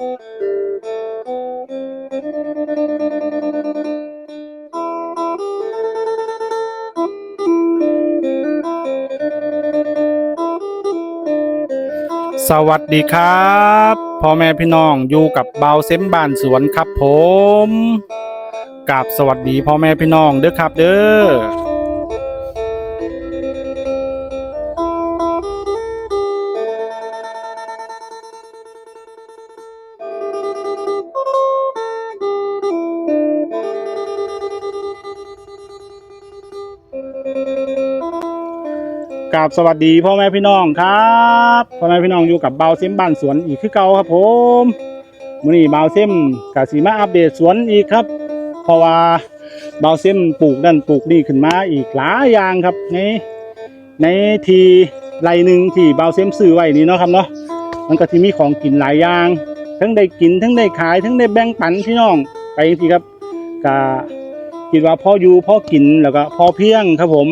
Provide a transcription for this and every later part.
สวัสดีครับพ่อแม่พี่น้องอยู่กับเบาเซมบานสวนครับผมกับสวัสดีพ่อแม่พี่น้องเด้อครับเด้อ กับสวัสดีพ่อแม่พี่น้องครับพ่อแม่พี่น้องอยู่กับเบาเซมบ้านสวนอีกคือเก่าครับผมมื้อนี้เบาเซมกับสีมาอัปเดตสวนอีกครับ เพราะว่าเบาเซมปลูกนั่นปลูกนี่ขึ้นมาอีกหลายอย่างครับในในทีไรหนึ่งที่เบาเซมซื้อไว้นี่เนาะครับเนาะมันก็ที่มีของกินหลายอย่าง ทั้งได้กินทั้งได้ขายทั้งได้แบ่งปันพี่น้องไปจริงๆครับก็ คิดว่าพออยู่พอกินแล้วก็พ่อเพียงครับผม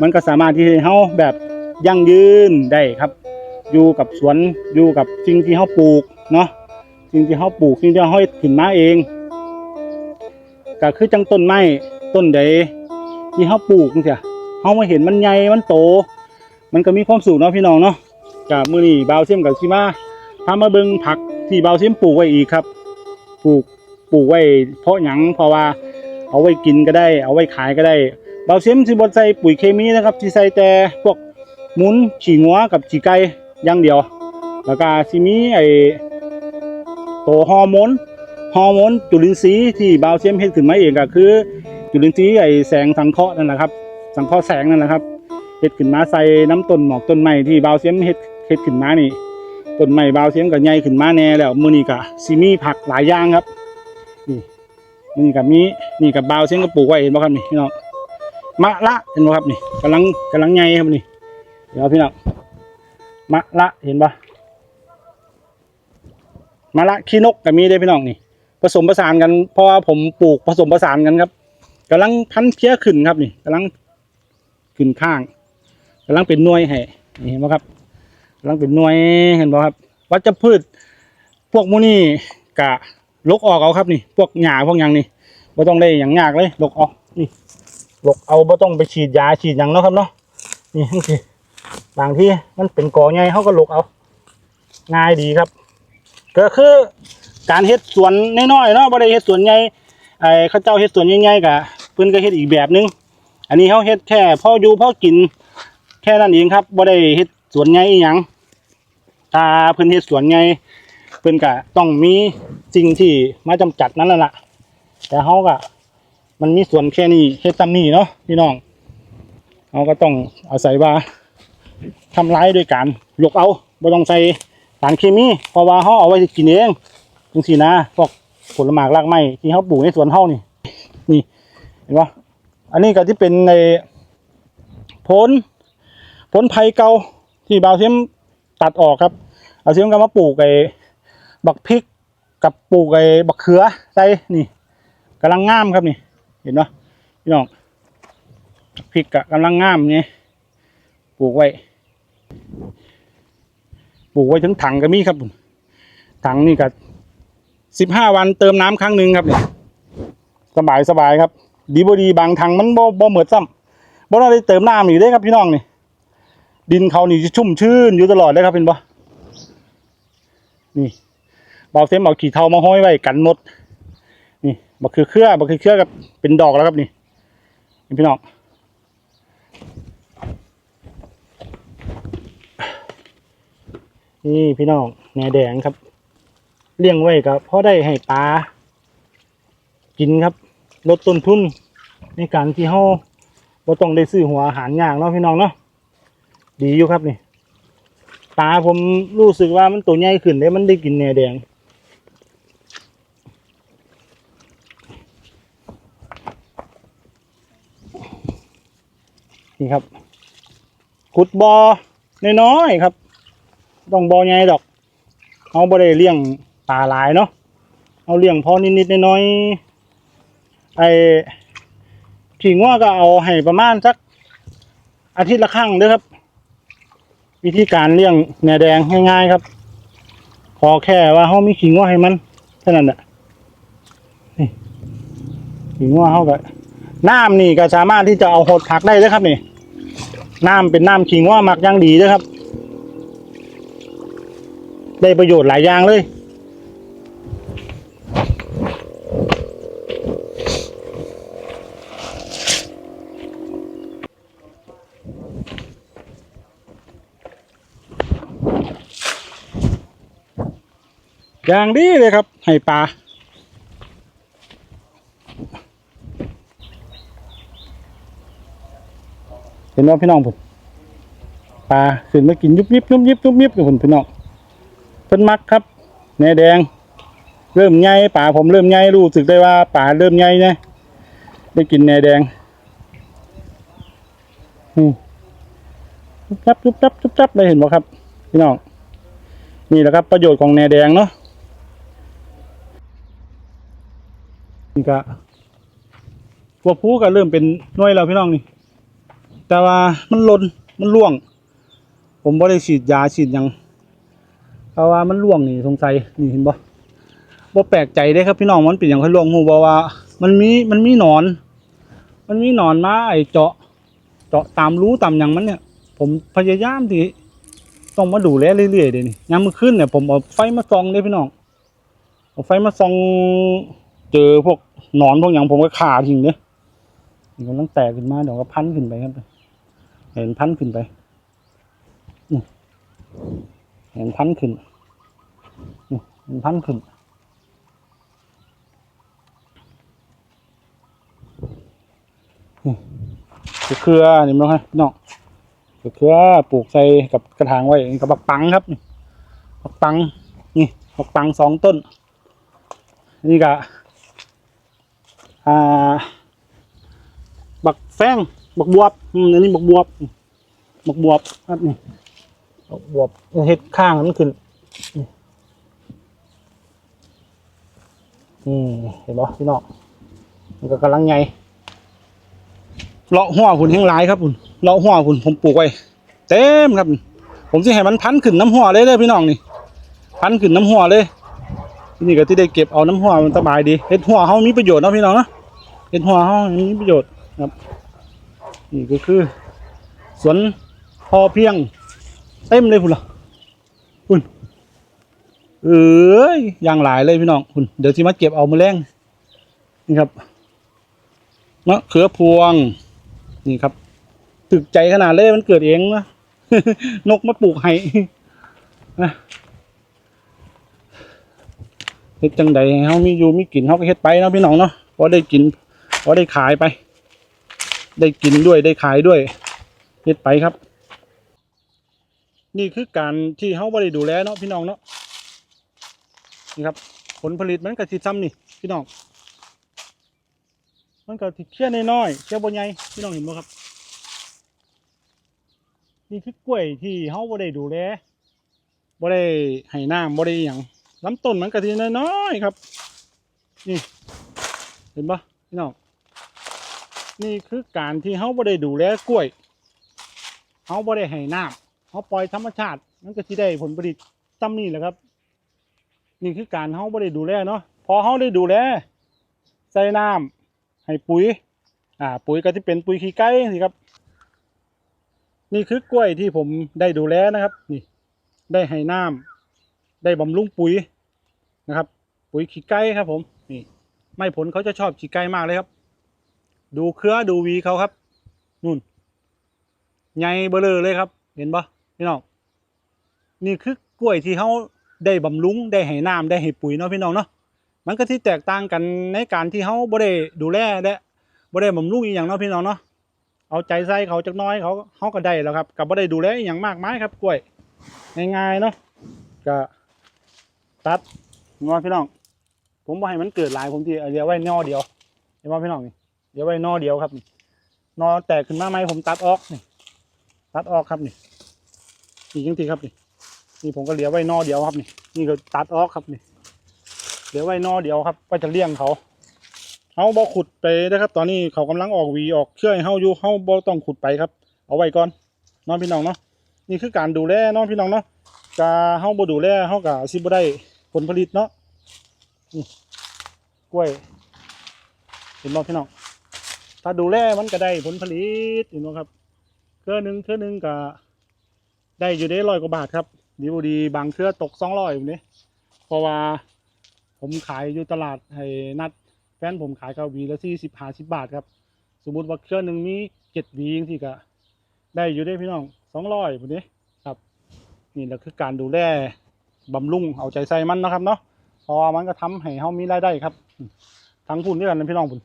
มันก็สามารถที่ให้เฮาแบบยั่งยืนได้ครับ อยู่กับสวนอยู่กับสิ่งที่เฮาปลูกเนาะสิ่งที่เฮาปลูกสิ่งที่เฮาขึ้นมาเองก็คือจังต้นไม้ต้นใดที่เฮาปลูกจังซี่เฮามาเห็นมันใหญ่มันโต มันก็มีความสุขเนาะพี่น้องเนาะก็มื้อนี้บ่าวเสียมกับสิมาพามาเบิงผักที่บาวเสียมปลูกไว้อีกครับ ปลูกปลูกไว้เพราะหยังเพราะว่า เอาไว้กินก็ได้ เอาไว้ขายก็ได้เบาเสียมสิบดใส่ปุ๋ยเคมีนะครับสิใส่แต่พวกมุนฉี่งัวกับฉี่ไก่อย่างเดียว แล้วก็สิมีไอตัวฮอร์โมนฮอร์โมนจุลินทรีย์ที่เบาเสียมเฮ็ดขึ้นมาเองก็คือ จุลินทรีย์ไอแสงสังเคราะห์นั่นแหละครับ สังเคราะห์แสงนั่นแหละครับเฮ็ดขึ้นมาใส่น้ำต้นหมอกต้นไม้ที่เบาเสียมเฮ็ดเฮ็ดขึ้นมานี่ต้นไม้เบาเสียมก็ใหญ่ขึ้นมาแน่แล้วมื้อนี้ก็สิมีผักหลายอย่างครับ นี้ก็มีนี่กับเบาเสียมก็ปลูกไว้เห็นบ่ครับนี่พี่น้องมะละเห็นไหมครับนี่กำลังกำลังใหญ่ครับนี่เดี๋ยวพี่น้องมะละเห็นปะมะละขี้นกกับมีได้พี่น้องนี่ ผสมผสานกันเพราะว่าผมปลูกผสมผสานกันครับกำลังพันเพี้ยขึ้นครับนี่กำลังขึ้นข้างกำลังเป็นหน่วยให้เห็นไหมครับกำลังเป็นหน่วยเห็นไหมครับวัชพืชพวกมูนี่กะ ลกออกเอาครับนี่ พวกหญ้าพวกหยังนี่ไม่ต้องได้อย่างยากเลยลกออกนี่ลกเอาบ่ต้องไปฉีดยาฉีดหยังเนาะครับเนาะนี่ทั้งทีบางที่มันเป็นกอใหญ่เขาก็ลกเอาง่ายดีครับ ก็คือการเฮ็ดสวนน้อยๆเนาะบ่ได้เฮ็ดสวนใหญ่ไอ้เขาเจ้าเฮ็ดสวนใหญ่ๆกะเพิ่นก็เฮ็ดอีกแบบนึง อันนี้เขาเฮ็ดแค่พ่ออยู่พ่อกิน แค่นั้นเองครับบ่ได้เฮ็ดสวนใหญ่อีหยังถ้าเพิ่นเฮ็ดสวนใหญ่ เพิ่นก็ต้องมีสิ่งที่มาจำจัดนั่นแหละแต่เขาก็มันมีส่วนแค่นี้เฮ็ดตามนี้เนาะพี่น้องเราก็ต้องอาศัยว่าทำร้ายโดยการหลกเอาบ่ต้องใส่สารเคมีเพราะว่าเขาเอาไว้กินเองจังซี่นะพวกผลไม้รากไม้ที่เขาปลูกในสวนเขานี่นี่เห็นปะอันนี้ก็ที่เป็นในผลผลไผ่เก่าที่บาวเทียมตัดออกครับเอาเทียมก็มาปลูกไอ บักพริกกับปลูกไอ้บักเขือใส่นี่กำลังงามครับนี่ เห็นปะพี่น้องพริกกะกำลังงามนี่ปลูกไว้ ปลูกไว้ถึงถังก็มีครับถังนี่ก็สิบห้าวันเติมน้ำครั้งหนึ่งครับนี่สบายสบายครับ ดีบดีบางถังมันบ่บ่เหมือนซ้ำบ่ได้เติมน้ำอยู่เด้ครับพี่น้องนี่ ดินเขานี่ชุ่มชื้นอยู่ตลอดเลยครับเป็นบ่นี่ เบาเส้นเอาขี้เทามาห้อยไว้กันมด นี่บักคือเครือบักคือเครือกับเป็นดอกแล้วครับนี่นี่พี่น้องนี่พี่น้องแหนแดงครับ เลี้ยงไว้ก็พอได้ให้ปลากินครับ ลดต้นทุนในการที่เฮาบ่ต้องได้ซื้อหัวอาหารยางเนาะพี่น้องเนาะดีอยู่ครับนี่ปลาผมรู้สึกว่ามันตัวใหญ่ขึ้นได้มันได้กินแหนแดง นี่ครับขุดบอ่อน้อยๆครับ ต้องบอ่อใหญ่ดอกเอาบ่ได้เลี้ยงปลาหลายเนาะเอาเลี้ยงพอนิดๆน้อยๆไอ้ขี้งัวก็เอาให้ประมาณสักอาทิตย์ละครั้งเด้อครับ วิธีการเลี้ยงแหนแดงง่ายๆครับ ขอแค่ว่าเขามีขิงว่าให้มันเท่านั้นแหละนี่ขิงว่าเขาก็ น้ำนี่ก็สามารถที่จะเอาหดผักได้เลยครับนี่น้ำเป็นน้ำขิงว่าหมักย่างดีเลยครับ ได้ประโยชน์หลายอย่างเลยอย่างดีเลยครับ ให้ปลา ห็นว่าพี่น้องผมปลาขึ้นมากินยุบยิบยุบยิบยุบยิบกับผมพี่น้องเพิ่นมักครับแหนแดง เริ่มใหญ่ป่าผมเริ่มใหญ่รู้สึกได้ว่าป่าเริ่มใหญ่นะได้กินแหนแดงอืมจุบจับจุบจับจุบจับได้เห็นบ่ครับ พี่น้องนี่แหละครับประโยชน์ของแหนแดงเนาะนี่ก็พวกผู้ก็เริ่มเป็นน่วยแล้วพี่น้องนี่ แต่ว่ามันลนมันร่วง ผมบ่ได้ฉีดยาฉีดยังเพราะว่ามันร่วงนี่สงสัยนี่เห็นบ่บ่แปลกใจเด้ครับพี่น้องมันเป็นอย่างค่อยร่วงฮู้บ่ว่า มันมีมันมีหนอน มันมีหนอนมาไอเจาะ เจาะตามรู้ตามหยังมันเนี่ย ผมพยายามที่ต้องมาดูแลเรื่อยๆเดี๋ยวนี้ยามมื้อคืนเนี่ยผมเอาไฟมาส่องเด้พี่น้องเอาไฟมาส่องเจอพวกหนอนพวกหยังผมก็ฆ่าทิ้งเด้มันกำลังแตกขึ้นมาเดี๋ยวก็พันขึ้นไปครับ ห็นพันขึ้นไปเห็นพันขึ้นเห็นพันขึ้นนี่มะเขือนี่มั้งครับน้องมะเขือปลูกใส่กับกระถางไว้นี่กับบักปังครับนี่บักปังนี่บักปังสองต้น นี่ก็อ่าบักแฟง บักบวบอืมอันนี้บักบวบบักบวบครับนี่บักบวบเฮ็ดข้างมันขึ้นนี่อืมเห็นบ่พี่น้องมันก็กำลังไงเลาะหัวผุนแห้งหลายครับผุนเลาะหัวผุนผมปลูกไว้เต็มครับ ผมสิให้มันพันขึ้นน้ำหัวเลยเลยพี่น้องนี่พันขึ้นน้ำหัวเลยทีนี่ก็ที่ได้เก็บเอาน้ำหัวมันสบายดีเฮ็ดหัวเขามีประโยชน์เนาะพี่น้องเนาะเฮ็ดหัวเขามีประโยชน์ครับ นี่ก็คือ สวนพอเพียง เต็มเลยพุ่นละพุ่นเอ้ยอย่างหลายเลยพี่น้องพุ่นเดี๋ยวที่มาเก็บเอามาแรงนี่ครับมะเขือพวง นี่ครับ ตึกใจขนาดเลยมันเกิดเองนะนกมาปลูกให้นะเฮ็ดจังใดเฮามีอยู่มีกินเฮาก็เฮ็ดไปเนาะพี่น้องเนาะพอได้กินพอได้ขายไป ได้กินด้วยได้ขายด้วยเฮ็ดไปครับ นี่คือการที่เฮาบ่ได้ดูแลเนาะพี่น้องเนาะนี่ครับ ผลผลิตมันก็สิซ้ำนี่ พี่น้อง มันก็สิเคี้ยน้อยๆเคี้ยบ่ใหญ่พี่น้องเห็นบ่ครับ นี่คือกล้วยที่เฮาบ่ได้ดูแลบ่ได้ให้น้ำบ่ได้หยังลำต้นมันก็สิน้อยๆครับ นี่ เห็นปะพี่น้อง นี่คือการที่เขาบ่ได้ดูแลกล้วยเขาบ่ได้ให้น้ำเขาปล่อยธรรมชาติมันก็สิได้ผลผลิตซ้ำนี่แหละครับ นี่คือการเขาบ่ได้ดูแลเนาะพอเขาได้ดูแลใส่น้ำให้ปุ๋ย อ่า ปุ๋ยก็จะเป็นปุ๋ยขี้ไก่สิครับ นี่คือกล้วยที่ผมได้ดูแลนะครับ นี่ ได้ให้น้ำได้บำรุงปุ๋ยนะครับ ปุ๋ยขี้ไก่ครับผมนี่ ไม่ผลเขาจะชอบขี้ไก่มากเลยครับ ดูเครือดูวีเขาครับนู่นใหญ่เบลอเลยครับ เห็นปะพี่น้องนี่คือกล้วยที่เขาได้บำรุงได้ให้น้ำได้ให้ปุ๋ยเนาะพี่น้องเนาะมันก็ที่แตกต่างกันในการที่เขาบ่ได้ดูแลและบ่ได้บำรุงอีกอย่างเนาะพี่น้องเนาะเอาใจใส่เขาจักน้อยเขาเขาก็ได้แล้วครับกับบ่ได้ดูแลอย่างมากมายครับกล้วยง่ายๆเนาะก็ตัดงอพี่น้อง ผมบ่ให้มันเกิดหลายผมที่เอาเดียวไว้นอเดียวเห็นว่าพี่น้องนี่ เดี๋ยวไว้นอเดียวครับนี่นอแตกขึ้นมาไหมผมตัดออกนี่ตัดออกครับนี่นี่จังทีครับนี่นี่ผมก็เหลือไว้นอเดียวครับนี่นี่ก็ตัดออกครับนี่เหลือไว้นอเดียวครับ ก็จะเลี้ยงเขาเขาบ่ขุดไปนะครับ ตอนนี้เขากำลังออกวีออกเครื่อยเฮาอยู่เฮาบ่ต้องขุดไปครับ เอาไว้ก่อนน้องพี่น้องเนาะนี่คือการดูแลน้องพี่น้องเนาะกาเฮาบ่ดูแลเฮาก็สิบ่ได้ผลผลิตเนาะนี่กล้วยเห็นบ่พี่น้อง ถ้าดูแลมันก็ได้ผลผลิตเห็นบ่ครับเครือหนึ่งเครือหนึ่งก็ได้อยู่ได้ร้อยกว่าบาทครับ ดีบดีบางเครือตก200อยอยู่นี่เพราะว่าผมขายอยู่ตลาดให้นัดแฟนผมขายกับวีละ40 50บห้าสิบาทครับ สมมุติว่าเครือหนึ่งมี7หวีงซี่ก็ได้อยู่ได้พี่น้อง200พุ่นนี้ครับ นี่แหละคือการดูแลบำรุงเอาใจใส่มันนะครับเนาะพราะว่ามันก็ทำให้เฮามีรายได้ครับ ทั้งพุ่นด้วยกันนะพี่น้องพุ่น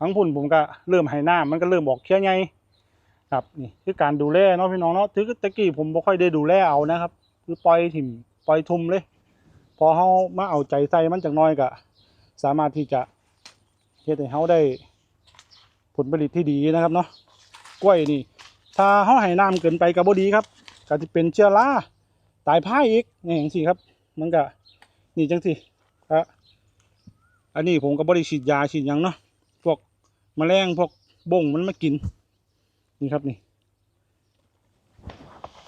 ทั้งพุ่นผมก็เริ่มให้หน้ามันก็เริ่มออกเคี้ยไงครับนี่คือการดูแลเนาะพี่น้องเนาะถือตะกี้ผมบ่ค่อยได้ดูแลเอานะครับ คือปล่อยถิ่มปล่อยทุ่มเลย พอเฮามาเอาใจใส่มันจักน้อยก็สามารถที่จะเฮ็ดให้เฮาได้ผลผลิตที่ดีนะครับเนาะกล้วยนี่ ถ้าเฮาให้น้ำเกินไปก็บ่ดีครับก็สิเป็นเชื้อราตายพ่ายอีกนี่จังซี่ครับ มันก็นี่จังซี่ครับอันนี้ผมก็บริฉีดยาฉีดยังเนาะ แมลงพวกบ่งมันมากิน นี่ครับนี่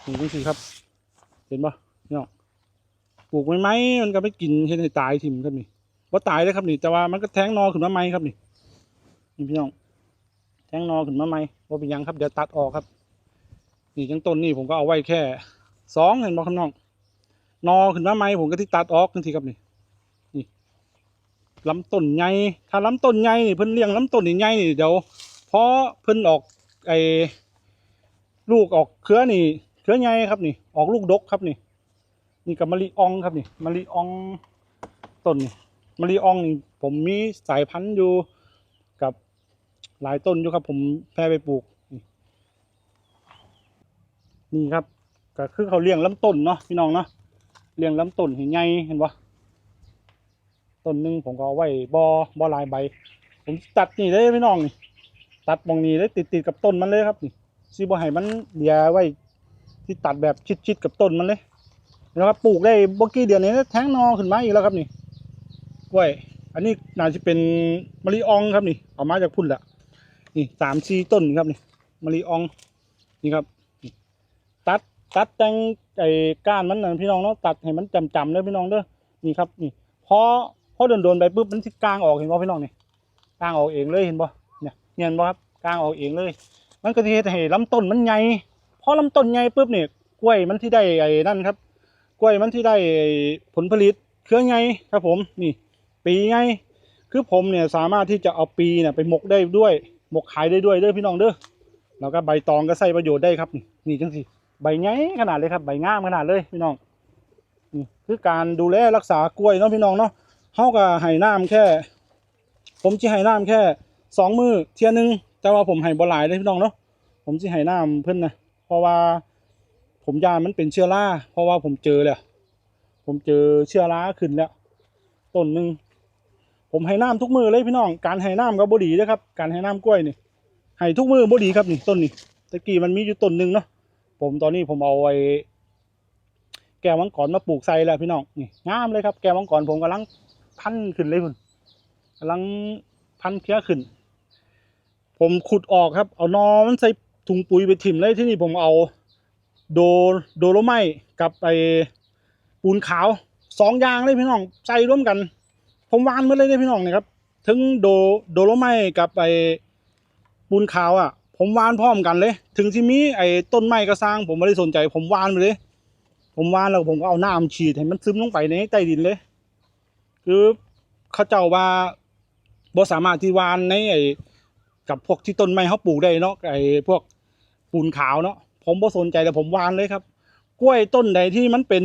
นี่จังซี่ครับ เห็นปะพี่น้องปลูกไม้ไม้มันก็ไม่กินเห็นให้ตายทิมครับนี่ว่าตายเลยครับนี่ แต่ว่ามันก็แทงนอขึ้นมาใหม่ครับนี่นี่พี่น้องแทงนอขึ้นมาใหม่ว่าเป็นยังครับเดี๋ยวตัดออกครับ นี่จังต้นนี่ผมก็เอาไว้แค่สองเห็นบ่ครับน้องนอขึ้นมาใหม่ผมก็ที่ตัดออกทันทีครับนี่ ลำต้นใหญ่ถ้าลำต้นใหญ่นี่เพิ่นเลี้ยงลำต้นใหญ่นี่เดี๋ยวพอเพิ่นออกไอ้ลูกออกเครือนี่เครือใหญ่ครับนี่ ออกลูกดกครับนี่ นี่กับมะลิอองครับนี่มะลิอองต้นนี่มะลิอองนี่ผมมีสายพันธุ์อยู่กับหลายต้นอยู่ครับ ผมแพร่ไปปลูก นี่ครับก็คือเขาเลี้ยงลำต้นเนาะพี่น้องเนาะเลี้ยงลำต้นให้ใหญ่เห็นปะ ต้นหนึ่งผมก็เอาไว้บอบอลายใบ ผมตัดนี่เลยพี่น้องนี่ตัดมองนี่เลยติดติดๆกับต้นมันเลยครับนี่ซีบอให้มันเดียไว้ที่ตัดแบบชิดๆกับต้นมันเลยนะครับปลูกได้บ่กี่เดือนนี้แท้งนอขึ้นมาอีกแล้วครับนี่กล้วย อันนี้น่าจะเป็นมะลิอองครับนี่เอามาจากพุ่นละนี่สามสี่ต้นครับนี่มะลิอองนี่ครับตัดตัดแตงไอ้ก้านมันนะพี่น้องเนาะตัดให้มันจำๆเลยพี่น้องเด้อนี่ครับนี่พอ พอโดนๆไปปุ๊บมันสิกลางออกเห็นบ่พี่น้องนี่กลางออกเองเลยเห็นบ่เนี่ยเห็นบ่ครับกลางออกเองเลย มันก็สิเฮ็ดให้ลำต้นมันใหญ่พอลำต้นใหญ่ปุ๊บเนี่ยกล้วยมันที่ได้ไอ้นั่นครับ กล้วยมันที่ได้ผลผลิตเครือใหญ่ครับผมนี่ปีใหญ่คือผมเนี่ยสามารถที่จะเอาปีเนี่ยไปหมกได้ด้วยหมกขายได้ด้วยเด้อพี่น้องเด้อแล้วก็ใบตองก็ใส่ประโยชน์ได้ครับ นี่นี่จังสิใบใหญ่ขนาดเลยครับ ใบงามขนาดเลยพี่น้องนี่คือการดูแลรักษากล้วยเนาะพี่น้องเนาะ เฮาก็ให้น้ำแค่ ผมสิให้น้ำแค่สองมือเทียหนึงแต่ว่าผมให้บ่หลายเลยพี่น้องเนาะผมสิให้น้ำเพิ่นนะเพราะว่าผมยานมันเป็นเชื้อราเพราะว่าผมเจอแล้วผมเจอเชื้อราขึ้นแล้วต้นหนึ่งผมให้น้ำทุกมือเลยพี่น้อง การให้น้ำก็บดีนะครับ การให้น้ำกล้วยนี่ให้ทุกมือบดีครับนี่ต้นนี่ตะกี้มันมีอยู่ต้นหนึ่งเนาะผมตอนนี้ผมเอาไว้แก้วมังกรมาปลูกใส่แล้วพี่น้องนี่งามเลยครับแก้วมังกรผมกำลัง พันขึ้นเลยคุณกำลังพันเพี้ยขึ้น ผมขุดออกครับ เอานอมันใส่ถุงปุ๋ยไปถิ่มเลยที่นี่ผมเอา โดโดโลไมต์กับไอปูนขาวสองอย่างเลยพี่น้องใส่ร่วมกัน ผมวานมาเลยเลยพี่น้องนี่ครับถึงโดโดโลไมต์กับไอปูนขาวอะ ผมวานพร้อมกันเลย ถึงที่มีไอต้นไม้ก็สร้างผมไม่ได้สนใจ ผมวานไปเลย ผมวานแล้วผมก็เอาน้ำฉีดให้มันซึมลงไปในใต้ดินเลย คือเขาเจ้าว่าบ่สามารถที่วานในไอ้กับพวกที่ต้นไม้เขาปลูกได้เนาะไอ้พวกปูนขาวเนาะผมบ่สนใจแต่ผมวานเลยครับ กล้วยต้นใดที่มันเป็น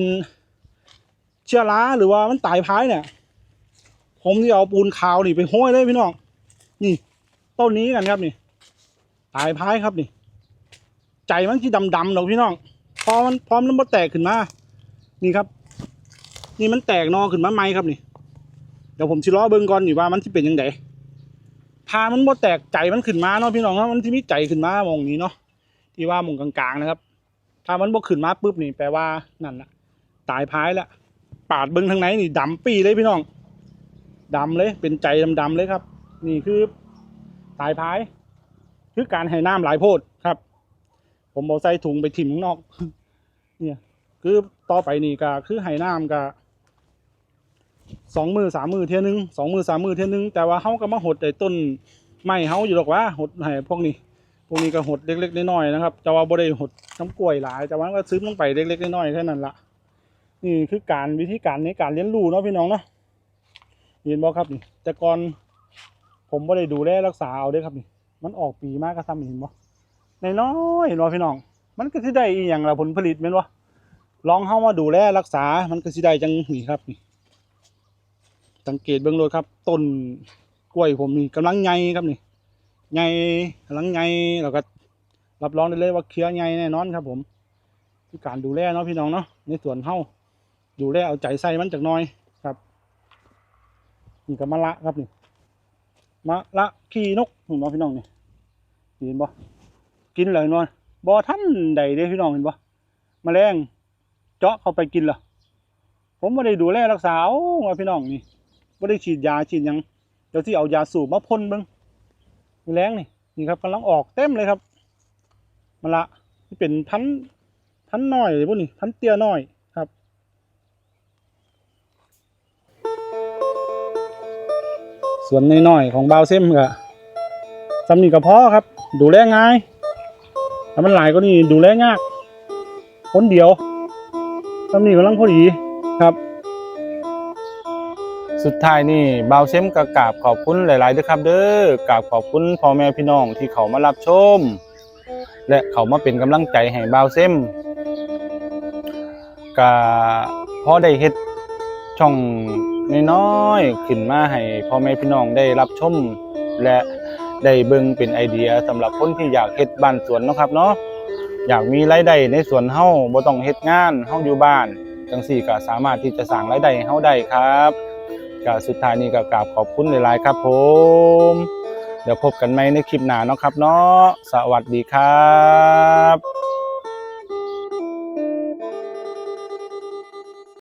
เชื้อราหรือว่ามันตายพายเนี่ย ผมที่เอาปูนขาวนี่ไปห้อยเลยพี่น้องนี่ ต้นนี้กันครับนี่ ตายพายครับนี่ ใจมันที่ดำๆหรอกพี่น้องพอมันพร้อมแล้วมันแตกขึ้นมา นี่ครับ นี่มันแตกนอขึ้นมาไหมครับนี่ เดี๋ยวผมสิล้อเบิ่งก่อนนี่ว่ามันที่เป็นยังไงพามันบ่แตกใจมันขึ้นมาเนาะพี่น้องเนาะมันที่มีใจขึ้นมามองนี้เนาะที่ว่ามองกลางๆนะครับ ถ้ามันบ่ขึ้นมาปุ๊บนี่แปลว่านั่นละตายพายแล้วปาดเบิ่งทางไหนนี่ดำปีเลยพี่น้องดำเลย เป็นใจดำๆเลยครับ นี่คือตายพาย คือการให้น้ำหลายโพดครับ ผมเอาใส่ถุงไปถิ่มข้างนอก เนี่ย คือต่อไปนี่ก็คือให้น้ำก็ สองมือสามมือเท่ยนึงสองมือสามมือเท่ยนึงแต่ว่าเฮาก็มาหดไอ้ต้นไม้เฮาอยู่หรอกว่าหดให้พวกนี้ พวกนี้ก็หดเล็กๆน้อยๆนะครับแต่ว่าบ่ได้หดน้ำกล้วยหลายแต่ว่าก็ซึมลงไปเล็กๆน้อยๆแค่นั้นละนี่คือการวิธีการในการเลี้ยงลูกเนาะพี่น้องเนาะเห็นบ่ครับนี่ แต่ก่อนผมบ่ได้ดูแลรักษาเอาด้อครับนี่ มันออกปีมากก็ซ้ำเห็นบ่ในน้อยเห็นบ่พี่น้อง มันก็สิได้อีหยังละผลผลิตแม่นบ่ลองเฮามาดูแลรักษา มันก็สิได้จังนี่ครับนี่ สังเกตเบิ่งเลยครับ ต้นกล้วยผมนี่กำลังใหญ่ครับนี่ใหญ่กำลังใหญ่แล้วก็รับรองได้เลยว่าเครือใหญ่แน่นอนครับ ผมคือการดูแลเนาะพี่น้องเนาะในสวนเฮาดูแลเอาใจใส่มันจากน้อยครับนี่ก็มะละครับนี่มะละขี้นกเห็นบ่พี่น้องนี่เห็นบ่กินเลยนอนบ่ท่านใดเด้พี่น้องเห็นบ่แมลงเจาะเข้าไปกินเหรอผมไม่ได้ดูแลรักษาเอาว่าพี่น้องนี่ ไม่ได้ฉีดยาฉีดยังเดี๋ยวที่เอายาสูบมาพ่นบิ่งมีแรงนี่นี่ครับกำลังออกเต็มเลยครับมาละที่เป็นพันธุ์พันธุ์น้อยพวกนี้พันเตี้ยน้อยครับส่วนน้อยๆของบาวเซมก็สำนีกับพ่อครับ ดูแลง่ายถ้ามันหลายก็นี่ดูแลยากคนเดียวสำนีกำลังพอดีครับ สุดท้ายนี่บาวเซมก็กราบขอบคุณหลายๆด้วยครับ เด้อกราบขอบคุณพ่อแม่พี่น้องที่เขามารับชม และเขามาเป็นกำลังใจให้บาวเซมก็พอได้เฮ็ดช่องน้อยๆขึ้นมาให้พ่อแม่พี่น้องได้รับชม และได้เบิ่งเป็นไอเดียสำหรับคนที่อยากเฮ็ดบ้านสวนเนาะครับเนาะอยากมีรายได้ในสวนเฮาบ่ต้องเฮ็ดงานเฮาอยู่บ้านจังซี่ก็สามารถที่จะสร้างรายได้ให้เฮาได้ครับ ก็สุดท้ายนี้ก็กราบขอบคุณหลายๆครับผม เดี๋ยวพบกันใหม่ในคลิปหน้าเนาะครับเนาะสวัสดีครับ